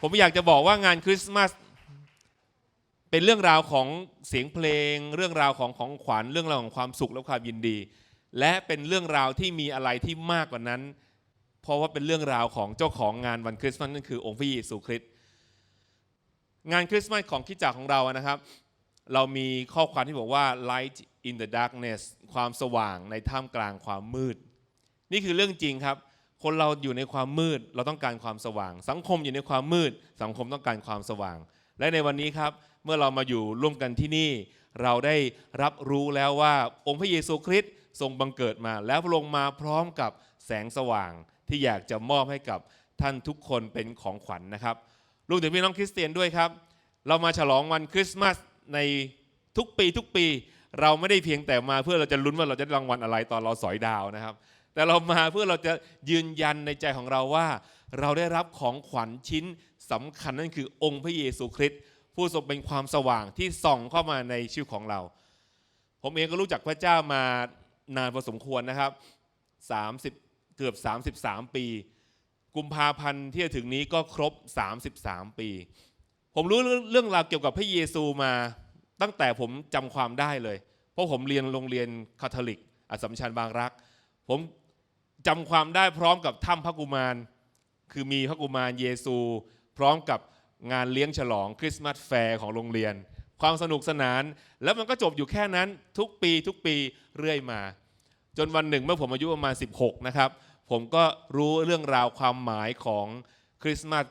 ผมอยากจะบอกว่างานคริสต์มาสเป็นเรื่องราวของเสียงเพลง เรื่องราวของของขวัญเรื่องราวของความสุขและความยินดี และเป็นเรื่องราวที่มีอะไรที่มากกว่านั้น เพราะว่าเป็นเรื่องราวของเจ้าของงานวันคริสต์มาสนั่นคือองค์พระเยซูคริสต์งานคริสต์มาสของคิดจักของเรานะครับ เรามีข้อความที่บอกว่า light in the darkness ความสว่างในท่ามกลางความมืด นี่คือเรื่องจริงครับ คนเราอยู่ในความมืดเราต้องการความสว่าง สังคมอยู่ในความมืด สังคมต้องการความสว่าง และในวันนี้ครับเมื่อเรามาอยู่ร่วมกันที่นี่ เราได้รับรู้แล้วว่าองค์พระเยซูคริสต์ทรงบังเกิดมา แล้วพระองมาพร้อมกับแสงสว่างที่อยากจะมอบให้กับท่านทุกคนเป็นของขวัญนะครับรวมถึงพี่น้องคริสเตียนด้วยครับ เรามาฉลองวันคริสต์มาสในทุกปีทุกปี เราไม่ได้เพียงแต่มาเพื่อเราจะลุ้นว่าเราจะได้รางวัลอะไรตอนเราสอยดาวนะครับ แต่เรามาเพื่อเราจะยืนยันในใจของเราว่า เราได้รับของขวัญชิ้นสำคัญนั่นคือองค์พระเยซูคริสต์ผู้ทรงเป็นความสว่างที่ส่องเข้ามาในชีวิตของเรา ผมเองก็รู้จักพระเจ้ามานานพอสมควรนะครับ30เกือบ 33 ปี กุมภาพันธ์ที่จะถึงนี้ก็ครบ 33 ปี ผมรู้เรื่องราวเกี่ยวกับพระเยซูมาตั้งแต่ผมจำความได้เลย เพราะผมเรียนโรงเรียนคาทอลิกอัสสัมชัญบางรัก ผม จำความได้พร้อมกับถ้ำพระกุมาร คือมีพระกุมารเยซู พร้อมกับงานเลี้ยงฉลองคริสต์มาสแฟร์ของโรงเรียน ความสนุกสนาน แล้วมันก็จบอยู่แค่นั้นทุกปีทุกปีเรื่อยมา จนวันหนึ่งเมื่อผมอายุประมาณ 16 นะครับ ผมก็รู้เรื่องราวความหมายของคริสต์มาส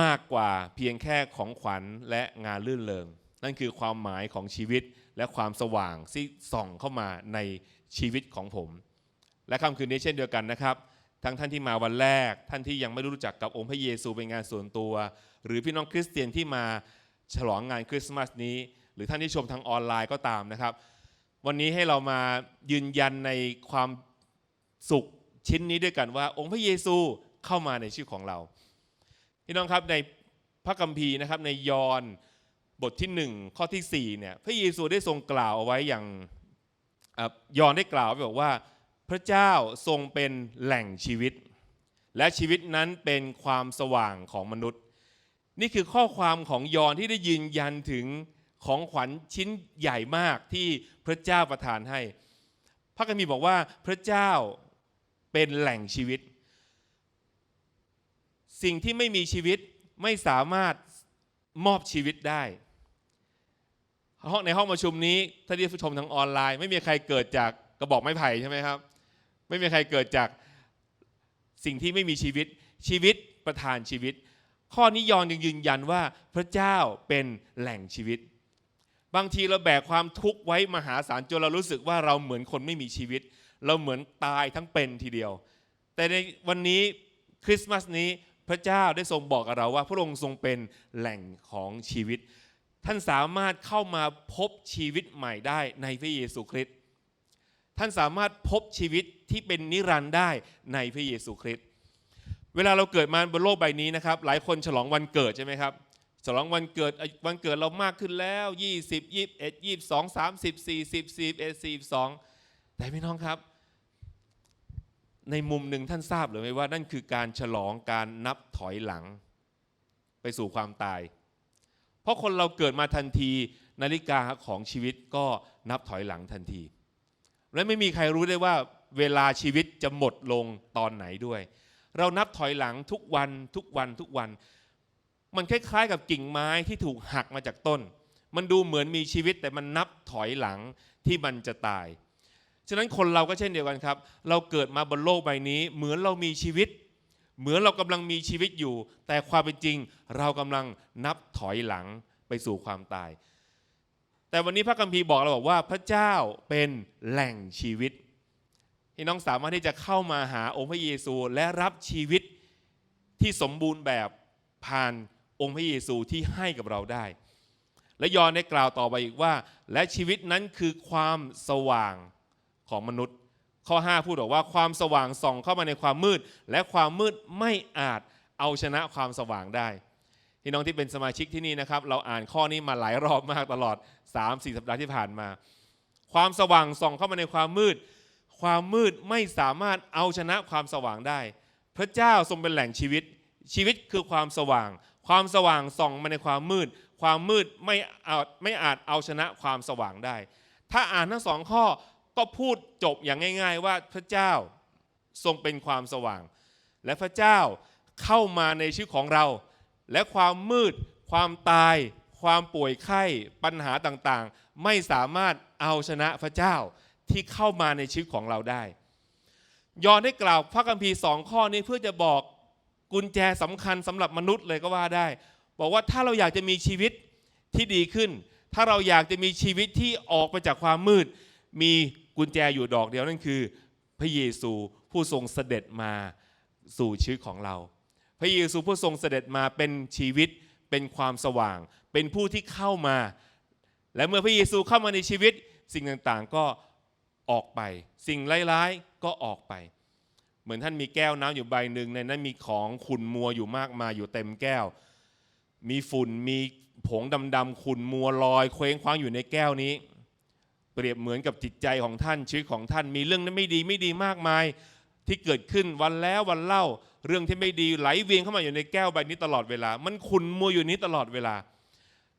มากกว่าเพียงแค่ของขวัญและงานลื่นเริงนั่นคือความหมายของชีวิตและความสว่างที่ส่องเข้ามาในชีวิตของผม และค่ำคืนนี้เช่นเดียวกันนะครับ ทั้งท่านที่มาวันแรก ท่านที่ยังไม่รู้จักกับองค์พระเยซูเป็นงานส่วนตัว หรือพี่น้องคริสเตียนที่มาฉลองงานคริสต์มาสนี้ หรือท่านที่ชมทางออนไลน์ก็ตามนะครับ วันนี้ให้เรามายืนยันในความสุขชิ้นนี้ด้วยกันว่า องค์พระเยซูเข้ามาในชีวิตของเราพี่น้องครับในพระคัมภีร์นะครับในยอห์นบทที่หนึ่งข้อที่สี่เนี่ยพระเยซูได้ทรงกล่าวเอาไว้อย่างยอห์นได้กล่าวไว้บอกว่า พระเจ้าทรงเป็นแหล่งชีวิต และชีวิตนั้นเป็นความสว่างของมนุษย์ นี่คือข้อความของยอห์นที่ได้ยืนยันถึงของขวัญชิ้นใหญ่มากที่พระเจ้าประทานให้ พระคัมภีร์บอกว่าพระเจ้าเป็นแหล่งชีวิต สิ่งที่ไม่มีชีวิตไม่สามารถมอบชีวิตได้ห้องในห้องประชุมนี้ถ้าที่ผู้ชมทางออนไลน์ ไม่มีใครเกิดจากกระบอกไม้ไผ่ใช่ไหมครับ ไม่มีใครเกิดจากสิ่งที่ไม่มีชีวิตชีวิตประทานชีวิต ข้อนี้ยอนยังยืนยันว่าพระเจ้าเป็นแหล่งชีวิต บางทีเราแบกความทุกข์ไว้มหาศาลจนเรารู้สึกว่าเราเหมือนคนไม่มีชีวิต เราเหมือนตายทั้งเป็นทีเดียว แต่ในวันนี้คริสต์มาสนี้พระเจ้าได้ทรงบอกกับเราว่า พระองค์ทรงเป็นแหล่งของชีวิต ท่านสามารถเข้ามาพบชีวิตใหม่ได้ในพระเยซูคริสต์ ท่านสามารถพบชีวิตที่เป็นนิรันดร์ได้ในพระเยซูคริสต์เวลาเราเกิดมาบนโลกใบนี้นะครับ หลายคนฉลองวันเกิดใช่ไหมครับฉลองวันเกิดวันเกิดเรามากขึ้นแล้ว 20 21 22 30 40 41 42 แต่พี่น้องครับ ในมุมหนึ่งท่านทราบหรือไม่ว่านั่นคือการฉลองการนับถอยหลัง ไปสู่ความตาย เพราะคนเราเกิดมาทันทีนาฬิกาของชีวิตก็นับถอยหลังทันที และไม่มีใครรู้ได้ว่าเวลาชีวิตจะหมดลงตอนไหนด้วย เรานับถอยหลังทุกวันทุกวันทุกวัน มันคล้ายๆ กับกิ่งไม้ที่ถูกหักมาจากต้น มันดูเหมือนมีชีวิตแต่มันนับถอยหลังที่มันจะตาย ฉะนั้นคนเราก็เช่นเดียวกันครับ เราเกิดมาบนโลกใบนี้ เหมือนเรามีชีวิต เหมือนเรากำลังมีชีวิตอยู่ แต่ความเป็นจริง เรากำลังนับถอยหลังไปสู่ความตาย แต่วันนี้พระคัมภีร์บอกเราบอกว่าพระเจ้าเป็นแหล่งชีวิตพี่น้องสามารถที่จะเข้ามาหาองค์พระเยซูและรับชีวิตที่สมบูรณ์แบบผ่านองค์พระเยซูที่ให้กับเราได้ และยอห์นได้กล่าวต่อไปอีกว่า และชีวิตนั้นคือความสว่างของมนุษย์ ข้อ 5 พูดบอกว่าความสว่างส่องเข้ามาในความมืด และความมืดไม่อาจเอาชนะความสว่างได้ พี่น้องที่เป็นสมาชิกที่นี่นะครับ เราอ่านข้อนี้มาหลายรอบมากตลอด 3-4 สัปดาห์ที่ผ่านมา ความสว่างส่องเข้ามาในความมืด ความมืดไม่สามารถเอาชนะความสว่างได้ พระเจ้าทรงเป็นแหล่งชีวิต ชีวิตคือความสว่าง ความสว่างส่องมาในความมืด ความมืดไม่อาจไม่อาจเอาชนะความสว่างได้ ถ้าอ่านทั้งสองข้อก็พูดจบอย่างง่าย ๆ ว่าพระเจ้าทรงเป็นความสว่าง และพระเจ้าเข้ามาในชีวิตของเรา และความมืด ความตาย ความป่วยไข้ปัญหาต่างๆ ไม่สามารถเอาชนะพระเจ้าที่เข้ามาในชีวิตของเราได้ ยอนได้กล่าวพระคัมภีร์สองข้อนี้เพื่อจะบอกกุญแจสำคัญสำหรับมนุษย์เลยก็ว่าได้ บอกว่าถ้าเราอยากจะมีชีวิตที่ดีขึ้น ถ้าเราอยากจะมีชีวิตที่ออกไปจากความมืด มีกุญแจอยู่ดอกเดียวนั่นคือ พระเยซูผู้ทรงเสด็จมาสู่ชีวิตของเรา พระเยซูผู้ทรงเสด็จมาเป็นชีวิตเป็นความสว่าง เป็นผู้ที่เข้ามา และเมื่อพระเยซูเข้ามาในชีวิต สิ่งต่างๆก็ออกไป สิ่งร้ายๆก็ออกไป เหมือนท่านมีแก้วน้ำอยู่ใบหนึ่งในนั้นมีของขุ่นมัวอยู่มากมายอยู่เต็มแก้ว มีฝุ่นมีผงดำๆขุ่นมัวลอยเคว้งคว้างอยู่ในแก้วนี้ เปรียบเหมือนกับจิตใจของท่านชีวิตของท่านมีเรื่องนั้นไม่ดีไม่ดีมากมาย ที่เกิดขึ้นวันแล้ววันเล่า เรื่องที่ไม่ดีไหลเวียนเข้ามาอยู่ในแก้วใบนี้ตลอดเวลา มันขุ่นมัวอยู่นี้ตลอดเวลา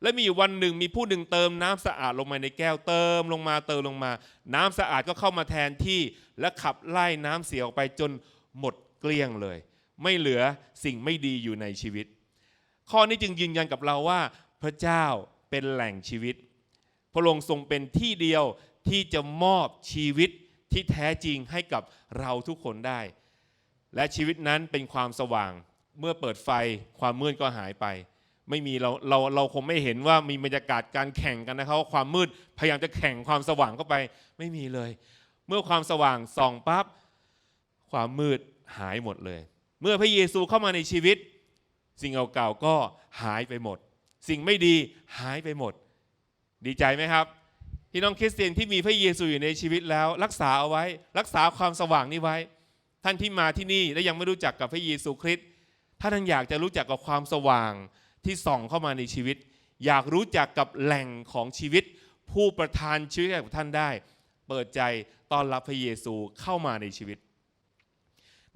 และมีอยู่วันหนึ่งมีผู้หนึ่งเติมน้ำสะอาดลงมาในแก้วเติมลงมาเติมลงมา น้ำสะอาดก็เข้ามาแทนที่ และขับไล่น้ำเสียออกไปจนหมดเกลี้ยงเลย ไม่เหลือสิ่งไม่ดีอยู่ในชีวิต ข้อนี้จึงยืนยันกับเราว่า พระเจ้าเป็นแหล่งชีวิต พระองค์ทรงเป็นที่เดียวที่จะมอบชีวิตที่แท้จริงให้กับเราทุกคนได้ และชีวิตนั้นเป็นความสว่าง เมื่อเปิดไฟความมืดก็หายไป ไม่มีเราเราเราคงไม่เห็นว่ามีบรรยากาศการแข่งกันนะครับว่าความมืดพยายามจะแข่งความสว่างเข้าไปไม่มีเลย เมื่อความสว่างส่องปั๊บความมืดหายหมดเลย เมื่อพระเยซูเข้ามาในชีวิต สิ่งเก่าๆก็หายไปหมด สิ่งไม่ดีหายไปหมด ดีใจไหมครับพี่น้องคริสเตียนที่มีพระเยซูอยู่ในชีวิตแล้ว รักษาเอาไว้ รักษาความสว่างนี้ไว้ ท่านที่มาที่นี่และยังไม่รู้จักกับพระเยซูคริสต์ถ้าท่านอยากจะรู้จักกับความสว่างที่ส่องเข้ามาในชีวิต อยากรู้จักกับแหล่งของชีวิต ผู้ประทานชีวิตให้กับท่านได้ เปิดใจต้อนรับพระเยซูเข้ามาในชีวิต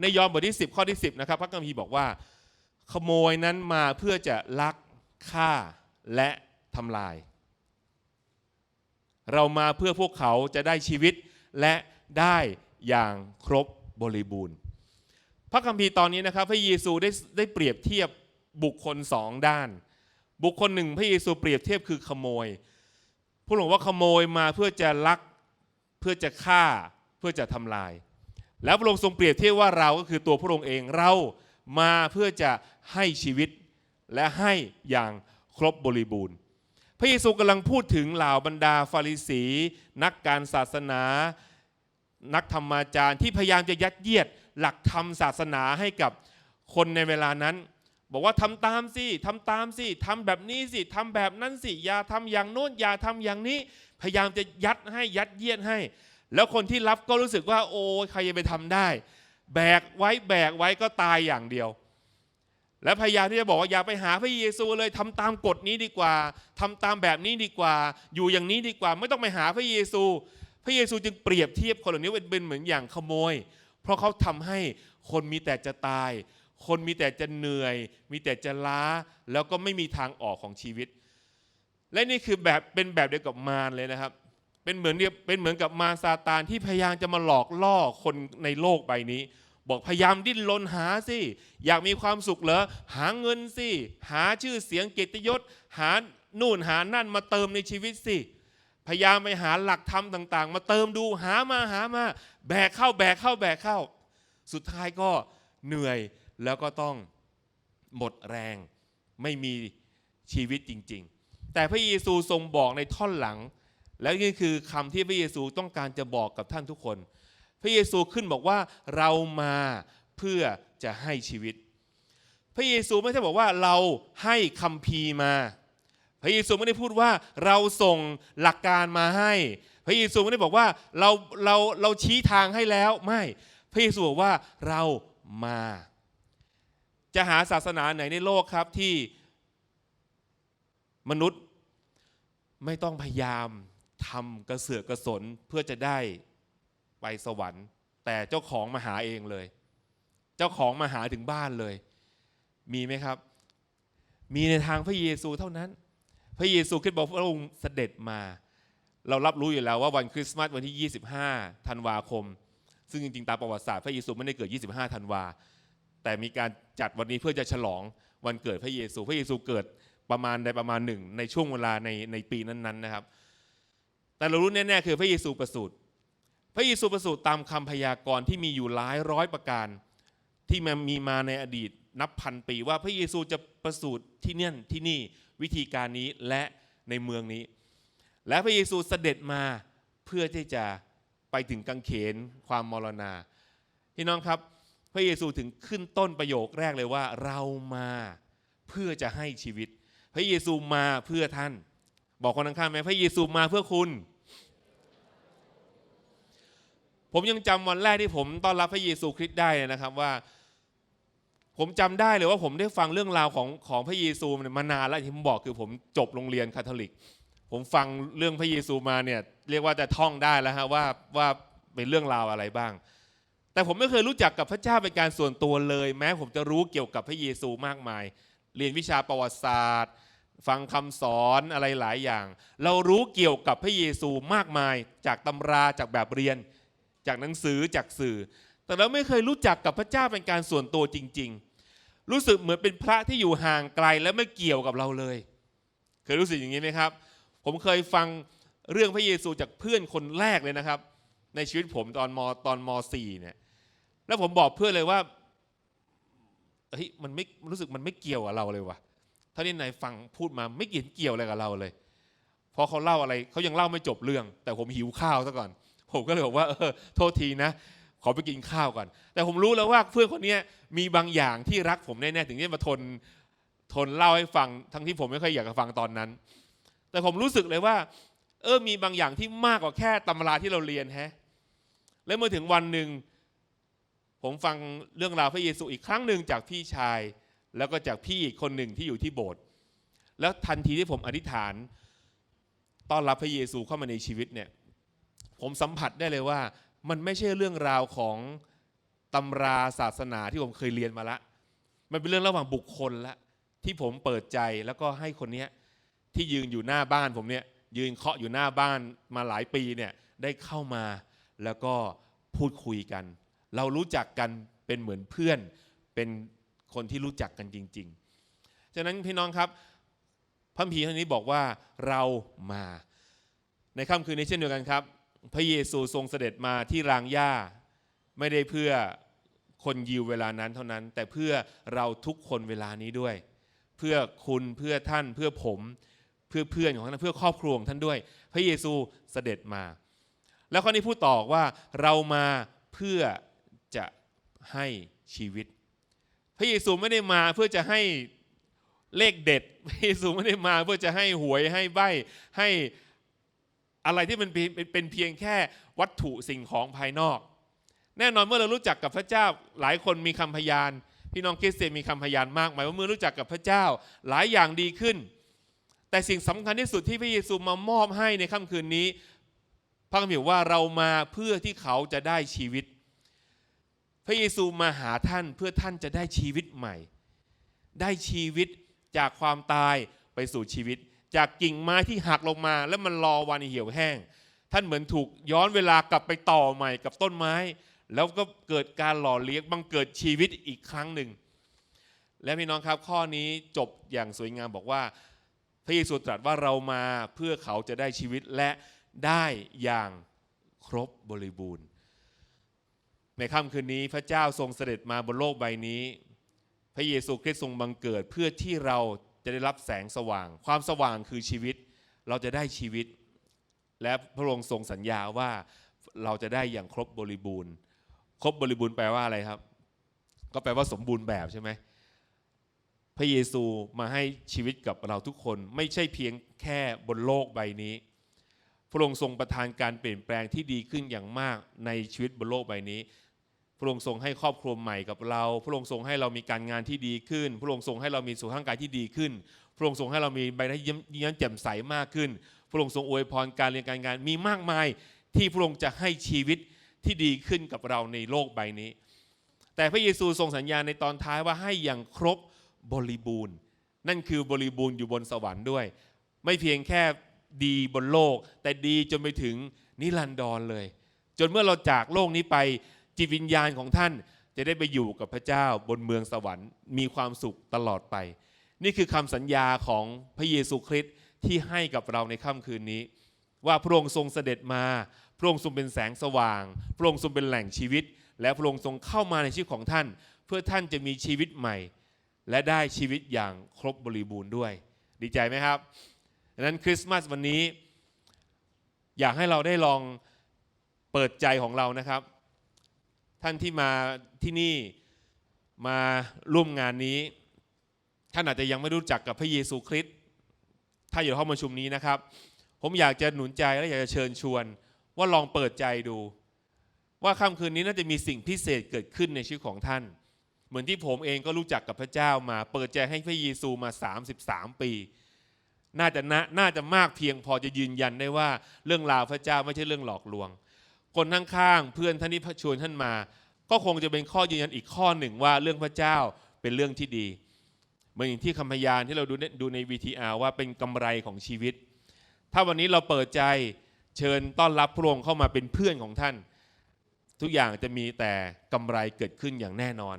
ในยอห์นบทที่ 10 ข้อที่ 10 นะครับ พระคัมภีร์บอกว่า ขโมยนั้นมาเพื่อจะลักฆ่าและทำลาย เรามาเพื่อพวกเขาจะได้ชีวิตและได้อย่างครบ บริบูรณ์ พระคัมภีร์ตอนนี้นะครับพระเยซูได้ได้เปรียบเทียบบุคคลสองด้าน บุคคลหนึ่งพระเยซูเปรียบเทียบคือขโมยพูดบอกว่าขโมยมาเพื่อจะลักเพื่อจะฆ่าเพื่อจะทำลาย แล้วพระองค์ทรงเปรียบเทียบว่าเราก็คือตัวพระองค์เองเรามาเพื่อจะให้ชีวิตและให้อย่างครบบริบูรณ์ พระเยซูกำลังพูดถึงเหล่าบรรดาฟาริสี นักการศาสนา นักธรรมาจารย์ที่พยายามจะยัดเยียดหลักธรรมศาสนาให้กับคนในเวลานั้น บอกว่าทำตามสิทำตามสิทำแบบนี้สิทำแบบนั้นสิอย่าทำอย่างโน้นอย่าทำอย่างนี้ พยายามจะยัดให้ยัดเยียดให้ แล้วคนที่รับก็รู้สึกว่า โอ้ใครจะไปทำได้ แบกไว้แบกไว้ก็ตายอย่างเดียว และพยายามที่จะบอกว่าอย่าไปหาพระเยซูเลยทำตามกฎนี้ดีกว่าทำตามแบบนี้ดีกว่า อยู่อย่างนี้ดีกว่า ไม่ต้องไปหาพระเยซู พระเยซูจึงเปรียบเทียบคนเหล่านี้เป็นเหมือนอย่างขโมย เพราะเขาทำให้คนมีแต่จะตาย คนมีแต่จะเหนื่อย มีแต่จะล้า แล้วก็ไม่มีทางออกของชีวิต และนี่คือแบบเป็นแบบเดียวกับมารเลยนะครับ เป็นเหมือนเดียวเป็นเหมือนกับมารซาตานที่พยายามจะมาหลอกล่อคนในโลกใบนี้ บอกพยายามดิ้นรนหาสิ อยากมีความสุขเหรอ หาเงินสิ หาชื่อเสียงเกียรติยศ หานู่นหานั่นมาเติมในชีวิตสิ พยายามไปหาหลักธรรมต่างๆ มาเติมดูหามาหามา แบกเข้าแบกเข้าแบกเข้า สุดท้ายก็เหนื่อยแล้วก็ต้องหมดแรงไม่มีชีวิตจริง ๆ แต่พระเยซูทรงบอกในท่อนหลัง และนี่คือคำที่พระเยซูต้องการจะบอกกับท่านทุกคน พระเยซูขึ้นบอกว่าเรามาเพื่อจะให้ชีวิต พระเยซูไม่ใช่บอกว่าเราให้คัมภีมา พระเยซูไม่ได้พูดว่าเราส่งหลักการมาให้ พระเยซูไม่ได้บอกว่าเราเราเราชี้ทางให้แล้วไม่ พระเยซูบอกว่าเรามา จะหาศาสนาไหนในโลกครับที่มนุษย์ไม่ต้องพยายามทำกระเสือกกระสนเพื่อจะได้ไปสวรรค์ แต่เจ้าของมาหาเองเลย เจ้าของมาหาถึงบ้านเลย มีไหมครับ มีในทางพระเยซูเท่านั้น พระเยซูคริสต์บอกพระองค์เสด็จมา เรารับรู้อยู่แล้วว่าวันคริสต์มาสวันที่ 25 ธันวาคม ซึ่งจริงๆตามประวัติศาสตร์พระเยซูไม่ได้เกิด 25 ธันวา แต่มีการจัดวันนี้เพื่อจะฉลองวันเกิดพระเยซู พระเยซูเกิดประมาณในประมาณหนึ่งในช่วงเวลาในในปีนั้นๆนะครับ แต่เรารู้แน่ๆคือพระเยซูประสูติ พระเยซูประสูติตามคำพยากรณ์ที่มีอยู่หลายร้อยประการที่มันมีมาในอดีต นับพันปีว่าพระเยซูจะประสูติที่เนี่ยที่นี่วิธีการนี้และในเมืองนี้ และพระเยซูเสด็จมาเพื่อที่จะไปถึงกังเขนความมรณาพี่น้องครับ พระเยซูถึงขึ้นต้นประโยคแรกเลยว่าเรามาเพื่อจะให้ชีวิต พระเยซูมาเพื่อท่าน บอกคนข้างๆไหมพระเยซูมาเพื่อคุณ ผมยังจำวันแรกที่ผมต้อนรับพระเยซูคริสต์ได้นะครับว่า ผมจำได้เลยว่าผมได้ฟังเรื่องราวของของพระเยซูมานานแล้วที่ผมบอกคือผมจบโรงเรียนคาทอลิก ผมฟังเรื่องพระเยซูมาเนี่ยเรียกว่าจะท่องได้แล้วฮะว่าว่าเป็นเรื่องราวอะไรบ้าง แต่ผมไม่เคยรู้จักกับพระเจ้าเป็นการส่วนตัวเลย แม้ผมจะรู้เกี่ยวกับพระเยซูมากมาย เรียนวิชาประวัติศาสตร์ ฟังคำสอนอะไรหลายอย่าง เรารู้เกี่ยวกับพระเยซูมากมายจากตำราจากแบบเรียน จากหนังสือจากสื่อ แต่เราไม่เคยรู้จักกับพระเจ้าเป็นการส่วนตัวจริง ๆ รู้สึกเหมือนเป็นพระที่อยู่ห่างไกลและไม่เกี่ยวกับเราเลย เคยรู้สึกอย่างนี้ไหมครับ ผมเคยฟังเรื่องพระเยซูจากเพื่อนคนแรกเลยนะครับ ในชีวิตผมตอนมตอนมสี่เนี่ยแล้วผมบอกเพื่อนเลยว่าเฮ้ยมันไม่รู้สึกมันไม่เกี่ยวกับเราเลยว่ะเท่าที่นายฟังพูดมาไม่เกี่ยวเกี่ยวอะไรกับเราเลยพราะเขาเล่าอะไรเขายังเล่าไม่จบเรื่อง แต่ผมหิวข้าวซะก่อน ผมก็เลยบอกว่าเออโทษทีนะ ขอไปกินข้าวก่อน แต่ผมรู้แล้วว่าเพื่อนคนนี้มีบางอย่างที่รักผมแน่ๆถึงที่มาทนทนเล่าให้ฟังทั้งที่ผมไม่เคยอยากจะฟังตอนนั้น แต่ผมรู้สึกเลยว่า เออมีบางอย่างที่มากกว่าแค่ตำราที่เราเรียนแฮะแล้วเมื่อถึงวันหนึ่ง ผมฟังเรื่องราวพระเยซูอีกครั้งหนึ่งจากพี่ชาย แล้วก็จากพี่อีกคนหนึ่งที่อยู่ที่โบสถ์แล้วทันทีที่ผมอธิษฐานต้อนรับพระเยซูเข้ามาในชีวิตเนี่ย ผมสัมผัสได้เลยว่า มันไม่ใช่เรื่องราวของตำราศาสนาที่ผมเคยเรียนมาละ มันเป็นเรื่องระหว่างบุคคลละ ที่ผมเปิดใจแล้วก็ให้คนเนี้ยที่ยืนอยู่หน้าบ้านผมเนี่ยยืนเคาะอยู่หน้าบ้านมาหลายปีเนี่ยได้เข้ามาแล้วก็พูดคุยกัน เรารู้จักกันเป็นเหมือนเพื่อน เป็นคนที่รู้จักกันจริง ๆ ฉะนั้นพี่น้องครับพระคัมภีท่านนี้บอกว่าเรามา ในค่ำคืนนี้เช่นเดียวกันครับ พระเยซูทรงเสด็จมาที่รางหญ้า ไม่ได้เพื่อคนยิวเวลานั้นเท่านั้น แต่เพื่อเราทุกคนเวลานี้ด้วย เพื่อคุณเพื่อท่านเพื่อผม เพื่อเพื่อนของท่านเพื่อครอบครัวของท่านด้วย พระเยซูเสด็จมา แล้วข้อนี้พูดต่อว่าเรามาเพื่อจะให้ชีวิต พระเยซูไม่ได้มาเพื่อจะให้เลขเด็ด พระเยซูไม่ได้มาเพื่อจะให้หวยให้ใบให้ อะไรที่มันเป็นเปนเพียงแค่วัตถุสิ่งของภายนอก แน่นอนเมื่อเรารู้จักกับพระเจ้าหลายคนมีคำพยาน พี่น้องคริสเตียนมีคำพยานมากหมายว่าเมื่อรู้จักกับพระเจ้าหลายอย่างดีขึ้น แต่สิ่งสำคัญที่สุดที่พระเยซูมามอบให้ในค่ำคืนนี้ พระคัมภีร์ว่าเรามาเพื่อที่เขาจะได้ชีวิต พระเยซูมาหาท่านเพื่อท่านจะได้ชีวิตใหม่ ได้ชีวิตจากความตายไปสู่ชีวิต จากกิ่งไม้ที่หักลงมา แล้วมันรอวันเหี่ยวแห้ง ท่านเหมือนถูกย้อนเวลากลับไปต่อใหม่กับต้นไม้ แล้วก็เกิดการหล่อเลี้ยงบังเกิดชีวิตอีกครั้งหนึ่ง และพี่น้องครับข้อนี้จบอย่างสวยงามบอกว่า พระเยซูตรัสว่าเรามาเพื่อเขาจะได้ชีวิตและได้อย่างครบบริบูรณ์ ในค่ำคืนนี้พระเจ้าทรงเสด็จมาบนโลกใบนี้ พระเยซูคริสต์ทรงบังเกิดเพื่อที่เรา จะได้รับแสงสว่าง ความสว่างคือชีวิต เราจะได้ชีวิต และพระองค์ทรงสัญญาว่าเราจะได้อย่างครบบริบูรณ์ ครบบริบูรณ์แปลว่าอะไรครับ ก็แปลว่าสมบูรณ์แบบใช่ไหมพระเยซูมาให้ชีวิตกับเราทุกคนไม่ใช่เพียงแค่บนโลกใบนี้ พระองค์ทรงประทานการเปลี่ยนแปลงที่ดีขึ้นอย่างมากในชีวิตบนโลกใบนี้ พระองค์ทรงให้ครอบครัวใหม่กับเรา พระองค์ทรงให้เรามีการงานที่ดีขึ้น พระองค์ทรงให้เรามีสุขภาพร่างกายที่ดีขึ้น พระองค์ทรงให้เรามีใบหน้ายิ้มยิ้มแจ่มใสมากขึ้น พระองค์ทรงอวยพรการเรียนการงานมีมากมายที่พระองค์จะให้ชีวิตที่ดีขึ้นกับเราในโลกใบนี้ แต่พระเยซูทรงสัญญาในตอนท้ายว่าให้อย่างครบบริบูรณ์ นั่นคือบริบูรณ์อยู่บนสวรรค์ด้วย ไม่เพียงแค่ดีบนโลก แต่ดีจนไปถึงนิรันดรเลย จนเมื่อเราจากโลกนี้ไป จิตวิญญาณของท่านจะได้ไปอยู่กับพระเจ้าบนเมืองสวรรค์ มีความสุขตลอดไป นี่คือคำสัญญาของพระเยซูคริสต์ที่ให้กับเราในค่ำคืนนี้ ว่าพระองค์ทรงเสด็จมาพระองค์ทรงเป็นแสงสว่าง พระองค์ทรงเป็นแหล่งชีวิต และพระองค์ทรงเข้ามาในชีวิตของท่าน เพื่อท่านจะมีชีวิตใหม่ และได้ชีวิตอย่างครบบริบูรณ์ด้วย ดีใจไหมครับดังนั้นคริสต์มาสวันนี้ อยากให้เราได้ลองเปิดใจของเรานะครับ ท่านที่มาที่นี่มาร่วมงานนี้ ท่านอาจจะยังไม่รู้จักกับพระเยซูคริสต์ถ้าอยู่ห้องประชุมนี้นะครับ ผมอยากจะหนุนใจและอยากจะเชิญชวน ว่าลองเปิดใจดู ว่าค่ำคืนนี้น่าจะมีสิ่งพิเศษเกิดขึ้นในชีวิตของท่าน เหมือนที่ผมเองก็รู้จักกับพระเจ้ามา เปิดใจให้พระเยซูมา 33 ปีน่าจะนะน่าจะมากเพียงพอจะยืนยันได้ว่าเรื่องราวพระเจ้าไม่ใช่เรื่องหลอกลวง คนข้างๆเพื่อนท่านที่ชวนท่านมา ก็คงจะเป็นข้อยืนยันอีกข้อหนึ่งว่าเรื่องพระเจ้าเป็นเรื่องที่ดี เหมือนอย่างที่คำพยานที่เราดูในดูใน VTR ว่าเป็นกำไรของชีวิต ถ้าวันนี้เราเปิดใจเชิญต้อนรับพระองค์เข้ามาเป็นเพื่อนของท่าน ทุกอย่างจะมีแต่กำไรเกิดขึ้นอย่างแน่นอน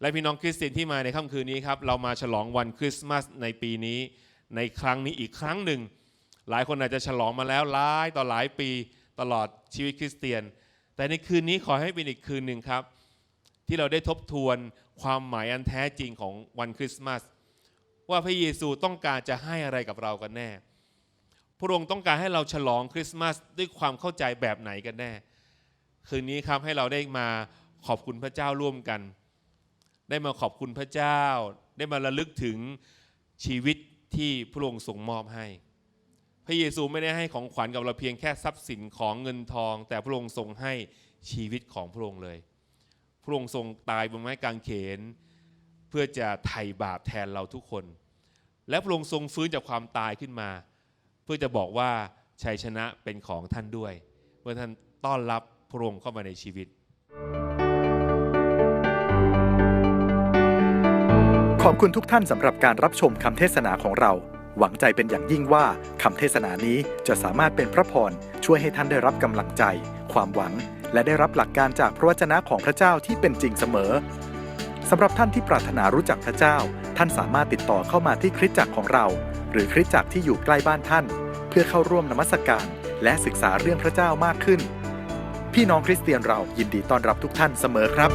และพี่น้องคริสเตียนที่มาในค่ำคืนนี้ครับเรามาฉลองวันคริสต์มาสในปีนี้ ในครั้งนี้อีกครั้งหนึ่ง หลายคนอาจจะฉลองมาแล้วหลายต่อหลายปี ตลอดชีวิตคริสเตียน แต่ในคืนนี้ขอให้เป็นอีกคืนหนึ่งครับ ที่เราได้ทบทวนความหมายอันแท้จริงของวันคริสต์มาสว่าพระเยซูต้องการจะให้อะไรกับเรากันแน่ พระองค์ต้องการให้เราฉลองคริสต์มาสด้วยความเข้าใจแบบไหนกันแน่ คืนนี้ครับให้เราได้มาขอบคุณพระเจ้าร่วมกัน ได้มาขอบคุณพระเจ้า ได้มาระลึกถึงชีวิตที่พระองค์ทรงมอบให้ พระเยซูไม่ได้ให้ของขวัญกับเราเพียงแค่ทรัพย์สินของเงินทอง แต่พระองค์ทรงให้ชีวิตของพระองค์เลย พระองค์ทรงตายบนไม้กางเขน เพื่อจะไถ่บาปแทนเราทุกคน และพระองค์ทรงฟื้นจากความตายขึ้นมา เพื่อจะบอกว่าชัยชนะเป็นของท่านด้วย เมื่อท่านต้อนรับพระองค์เข้ามาในชีวิต ขอบคุณทุกท่านสำหรับการรับชมคำเทศนาของเรา หวังใจเป็นอย่างยิ่งว่าคำเทศนานี้จะสามารถเป็นพระพรช่วยให้ท่านได้รับกำลังใจ ความหวัง และได้รับหลักการจากพระวจนะของพระเจ้าที่เป็นจริงเสมอสำหรับท่านที่ปรารถนารู้จักพระเจ้า ท่านสามารถติดต่อเข้ามาที่คริสตจักรของเรา หรือคริสตจักรที่อยู่ใกล้บ้านท่าน เพื่อเข้าร่วมนมัสการ และศึกษาเรื่องพระเจ้ามากขึ้น พี่น้องคริสเตียนเรายินดีต้อนรับทุกท่านเสมอครับ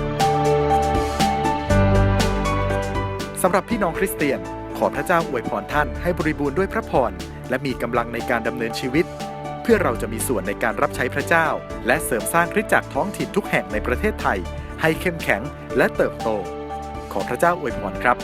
สำหรับพี่น้องคริสเตียน ขอพระเจ้าอวยพรท่านให้บริบูรณ์ด้วยพระพรและมีกำลังในการดำเนินชีวิต เพื่อเราจะมีส่วนในการรับใช้พระเจ้า และเสริมสร้างคริสตจักรท้องถิ่นทุกแห่งในประเทศไทย ให้เข้มแข็งและเติบโต ขอพระเจ้าอวยพรครับ